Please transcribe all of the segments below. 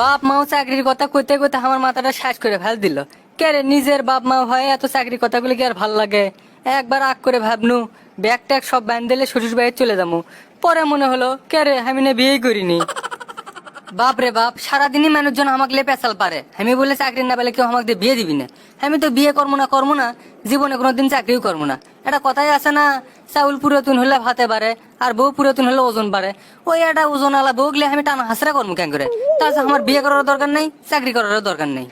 বাপ মাও চাকরির কথা কইতে কইতে আমার মাথাটা শেষ করে ফেল দিল। কে রে, নিজের বাপ মা হয় এত চাকরির কথাগুলো কি আর ভালো লাগে? একবার আগ করে ভাবনু, ব্যাগ ট্যাগ সব ব্যান দিলে শ্বশুর বাড়ি চলে যাব। পরে মনে হলো, কে রে, আমি না বিয়েই করিনি। বাপ রে বাপ, সারাদিনই মানুষজন আমাকে লে পেশাল পারে। আমি বলে চাকরি না পেলে কেউ আমাকে বিয়ে দিবি না। আমি তো বিয়ে করব না করব না, জীবনে কোনোদিন চাকরিও করব না। এটা কথাই আছে না, চাউল পুরাতন হলে ভাতে পারে আর বউ পুরাতন হলে ওজন বাড়ে। ওই একটা ওজন আলা বউ গেলে আমি টানা হাসরা করব কেন করে? তাছাড়া আমার বিয়ে করার দরকার নেই, চাকরি করারও দরকার নেই।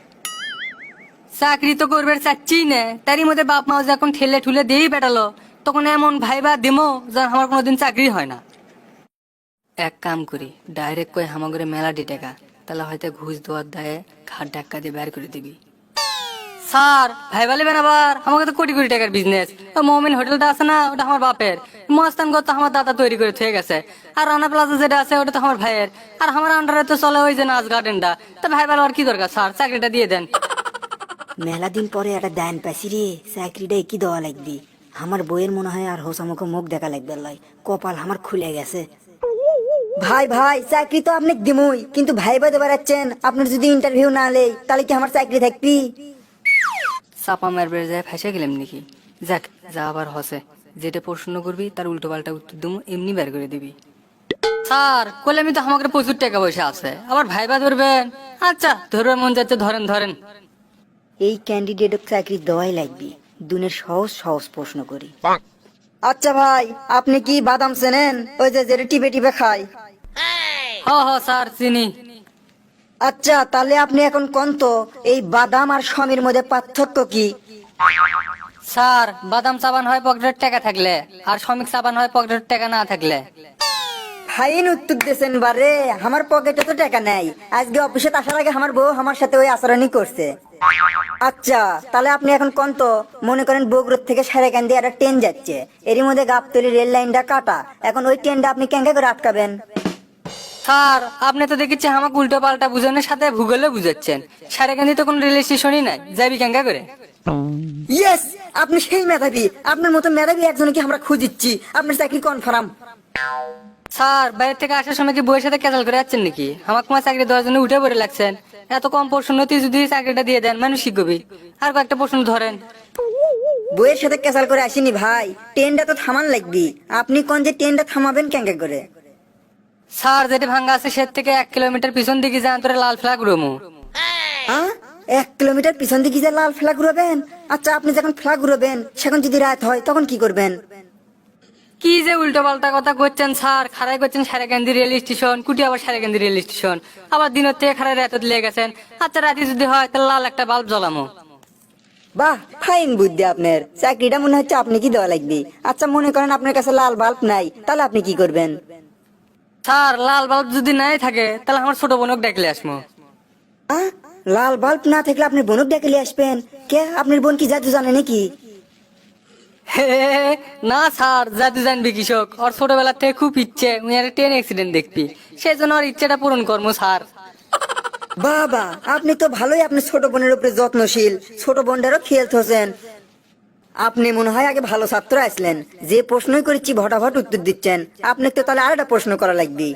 চাকরি তো করবে চাচ্ছি না, তারই মধ্যে বাপ মা যখন ঠেলে ঠুলে দিয়েই পেটালো তখন এমন ভাইবা দিমো, যেন আমার কোনোদিন চাকরি হয় না। এক কাম করি ডাইরেক্ট কই হামাগরে মেলা ডি টাকা তাহলে হয়তো ঘুষ দেওয়ার দায়ে ঘাট ধাক্কা দিয়ে বের করে দিবি। স্যার ভাই বলবেন আবার আমাকে তো কোটি কোটি টাকার বিজনেস মোমিন হোটেলটা আছে না ওটা আমার বাপের। মস্তান তো আমার দাদা তৈরি করে থয়ে গেছে। আর রানা প্লাজা যেটা আছে ওটা তো আমার ভাইয়ের। আর আমার আন্ডারে তো চলে ওই যে নাচ গার্ডেনটা তো ভাই বলার কি দরকার স্যার? চাকরিটা দিয়ে দেন। মেলা দিন পরে একটা দান পাইছি রে চাকরিটা কি দেওয়া লাগবি? আমার বইয়ের মনে হয় আর হোসামুখে মুখ দেখা লাগবে লাই কপাল আমার খুলে গেছে। ভাই ভাই চাকরি তো আপনি দিমুই কিন্তু ভাই বাদে বেড়াচ্ছেন আপনার যদি ইন্টারভিউ না লেই তাহলে কি আমার চাকরি থাকবি? চাপা মারবে যায় ফেসে গেলাম নাকি? যাক যা আবার হসে। যেটা প্রশ্ন করবি তার উল্টো পাল্টা উত্তর দেবো এমনি বের করে দিবি। স্যার কলে আমি তো আমাকে প্রচুর টাকা পয়সা আছে। আবার ভাইবা ধরবেন? আচ্ছা ধরবেন মন যাচ্ছে ধরেন ধরেন। এই ক্যান্ডিডেট চাকরি দেওয়াই লাগবে। দুনের সহজ সহজ প্রশ্ন করি। আচ্ছা ভাই আপনি কি বাদাম চেনেন? ওই যে যেটা টিপে টিপে খায়। হ হ স্যার চিনি। আচ্ছা তাহলে আপনি এখন কোন তো এই বাদাম আর সমের মধ্যে পার্থক্য কি? স্যার বাদাম সাবান হয় পকেটের টাকা থাকলে আর শ্রমিক সাবান হয় পকেটের টাকা না থাকলে। ফাইন উত্তর দিয়েছেন বারে আমার পকেটে তো টাকা নাই। আজকে অফিসে আসার আগে আমার বউ আমার সাথে ওই আচরণই করছে। আচ্ছা তাহলে আপনি এখন কোন তো মনে করেন বগুড়ার থেকে সারেকান দিয়ে একটা ট্রেন যাচ্ছে। এরই মধ্যে গাবতলি রেল লাইনটা কাটা। এখন ওই ট্রেনটা আপনি কেঙ্গা করে আটকাবেন? স্যার আপনি তো দেখেছি আমাকে উল্টো পাল্টা বুঝানোর সাথে ভূগোলে বুঝাচ্ছেন। সারেকান্দি তো কোনো রেল স্টেশনই নাই। যাবি কেঙ্গা করে? ইয়েস আপনি সেই মেধাবী। আপনার মতো মেধাবী একজনকে আমরা খুঁজিচ্ছি। আপনার চাকরি কনফার্ম স্যার বাইরে থেকে আসার সময় কি বইয়ের সাথে ক্যাচাল করে যাচ্ছেন নাকি? আমাকে তোমার চাকরি দেওয়ার জন্য উঠে পড়ে লাগছেন। এত কম প্রশ্ন প্রশ্নতে যদি চাকরিটা দিয়ে দেন মানুষ শিখবি আর কয়েকটা প্রশ্ন ধরেন। বইয়ের সাথে ক্যাসাল করে আসিনি ভাই। ট্রেনটা তো থামান লাগবি। আপনি কোন যে ট্রেনটা থামাবেন কেঙ্গা করে? স্যার যেটি ভাঙ্গা আছে সে থেকে এক কিলোমিটার পিছন দিকে যান তোরে লাল ফ্ল্যাগ রুমু? এক কিলোমিটার পিছন দিকে যে লাল ফ্ল্যাগ উড়াবেন আচ্ছা আপনি যখন ফ্ল্যাগ উড়াবেন সেখন যদি রাত হয় তখন কি করবেন? কি যে উল্টো পাল্টা কথা করছেন স্যার। খারাই করছেন সারেকান্দি রেল স্টেশন কুটি আবার সারেকান্দি রেল স্টেশন। আবার দিনের থেকে খারাই রাতে লেগে গেছেন। আচ্ছা রাতে যদি হয় তাহলে লাল একটা বাল্ব জ্বলামো। বাহ ফাইন বুদ্ধি আপনার। চাকরিটা মনে হচ্ছে আপনি কি দেওয়া লাগবে? আচ্ছা মনে করেন আপনার কাছে লাল বাল্ব নাই তাহলে আপনি কি করবেন? স্যার লাল বাল্ব যদি নাই থাকে তাহলে আমার ছোট বোনক ডাকলে আসমো? লাল বাল্ব না থাকলে আপনি বোনক ডেকে নিয়ে আসবেন? কে? আপনার বোন কি জাদু জানে নাকি? না স্যার জাদু জানবি কৃষক। ওর ছোটবেলা থেকে খুব ইচ্ছে উনি একটা ট্রেন অ্যাক্সিডেন্ট দেখবি। সেই জন্য ওর ইচ্ছেটা পূরণ করব স্যার। বাবা আপনি তো ভালোই আপনার ছোট বোনের উপরে যত্নশীল। ছোট বোনটারও খেয়াল থোছেন আপনি মনে হয় আগে ভালো ছাত্র আসলেন। যে প্রশ্নই করেছি ভটাভট উত্তর দিচ্ছেন। আপনি তো তাহলে আরেকটা প্রশ্ন করা লাগবে।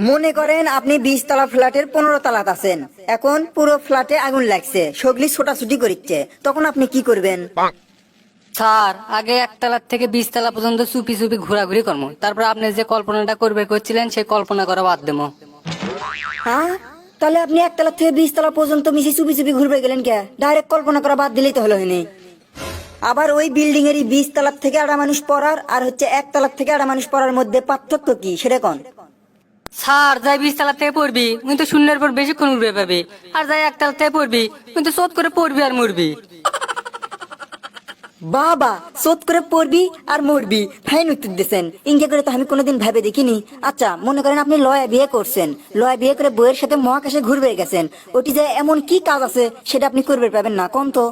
মনে করেন আপনি বিশ তলা ফ্ল্যাটের পনেরো তলাত আছেন। এখন পুরো ফ্ল্যাটে আগুন লাগছে। সগলি ছোটাছুটি করিচ্ছে। তখন আপনি কি করবেন? স্যার আগে একতলা থেকে বিশ তলা পর্যন্ত চুপি চুপি ঘোরাঘুরি করব। তারপর আপনি যে কল্পনাটা করবে করছিলেন সেই কল্পনা করা বাদ দেবো। হ্যাঁ? তাহলে আপনি একতলা থেকে বিশ তলা পর্যন্ত মিশে চুপি চুপি ঘুরবে গেলেন কে? ডাইরেক্ট কল্পনা করা বাদ দিলেই তো হলো হয়নি। আবার ওই বিল্ডিং এরই বিশ তলার থেকে একটা মানুষ পড়ার আর হচ্ছে এক তলার থেকে একটা মানুষ পড়ার মধ্যে পার্থক্য কি সেটা কোন? স্যার যাই বিশ তলা থেকে পড়বি উনি তো শূন্যের পর বেশিক্ষণ উঠবে পাবি আর যাই একতলা থেকে পড়বি উনি তো চোদ করে পড়বি আর মরবি। বাবা শোধ করে পড়বি আর মরবি ফাইন উত্তর দিয়েছেন। ইঙ্গে করে তো আমি কোনোদিন ভেবে দেখিনি। আচ্ছা মনে করেন আপনি লয়া বিয়ে করছেন। লয়া বিয়ে করে বইয়ের সাথে মহাকাশে ঘুরবে গেছেন। ওটি যে এমন কি কাজ আছে সেটা আপনি করবে পাবেন না কোন তো?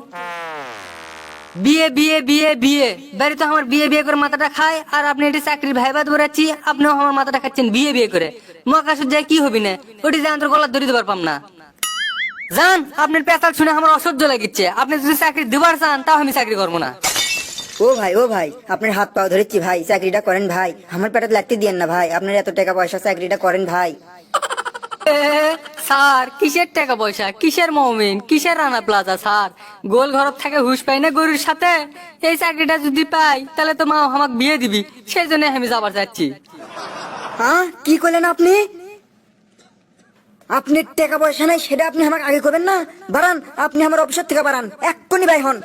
বিয়ে বিয়ে বিয়ে বিয়ে। বাড়ি তো আমার বিয়ে বিয়ে করে মাথাটা খায়, আর আপনি এটি চাকরির ভাইবাদ বেড়াচ্ছি আপনিও আমার মাথাটা খাচ্ছেন বিয়ে বিয়ে করে। মহাকাশ যায় কি হবি না? ওটি যে আন্তর গলা ধরিতে পারপাম না। জান, আপনার পেশাল শুনে আমার অসহ্য লাগিচ্ছে। আপনি যদি চাকরি দিবার চান, তাও আমি চাকরি করব না। ও ভাই ও ভাই, আপনার হাত পাও ধরেছি ভাই, চাকরিটা করেন ভাই। আমার পেটে লাগতে দিয়েন না ভাই, আপনার এত টাকা পয়সা চাকরিটা করেন ভাই। স্যার কিসের টাকা পয়সা? কিসের মমিন? কিসের রানা প্লাজা স্যার? গোল ঘর থেকে হুশ পাই না গরুর সাথে? এই চাকরিটা যদি পাই তাহলে তো মা আমাকে বিয়ে দিবি। সেই জন্য আমি যাবার চাচ্ছি হ্যাঁ? কি করলেন আপনি? আপনি টাকা পয়সা নাই সেটা আপনি আমাকে আগে করবেন না? বাড়ান আপনি আমার অফিসের থেকে বাড়ান। এক্ষুনি ভাই হন।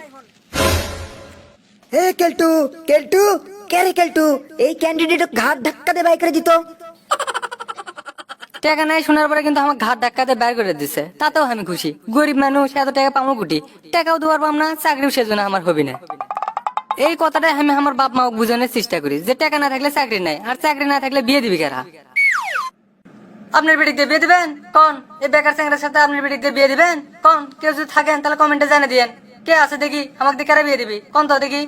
হে কেলটু কেলটু। কে রে কেলটু? এই ক্যান্ডিডেট ঘাট ধাক্কা দিয়ে বাই করে দিত। টাকা নাই শোনার পরে কিন্তু আমার ঘাট ধাক্কাতে বের করে দিছে। তাতেও আমি খুশি। গরিব মানুষ, এত টাকা পাবো কুটি? টাকাও দেওয়ার পাম না, চাকরিও সেজন্য আমার হবি না। এই কথাটাই আমি আমার বাপ মা বুঝানোর চেষ্টা করি, যে টাকা না থাকলে চাকরি নাই, আর চাকরি না থাকলে বিয়ে দিবি কারা? আপনার বেটিকে বিয়ে দিবেন? কোন? এই বেকার চ্যাংরার সাথে আপনার বেটিকে বিয়ে দিবেন? কোন? কেউ যদি থাকেন, তাহলে কমেন্টে জানিয়ে দিয়েন। কে আছে দেখি? আমাকে কারা বিয়ে দিবি? কোন তো দেখি?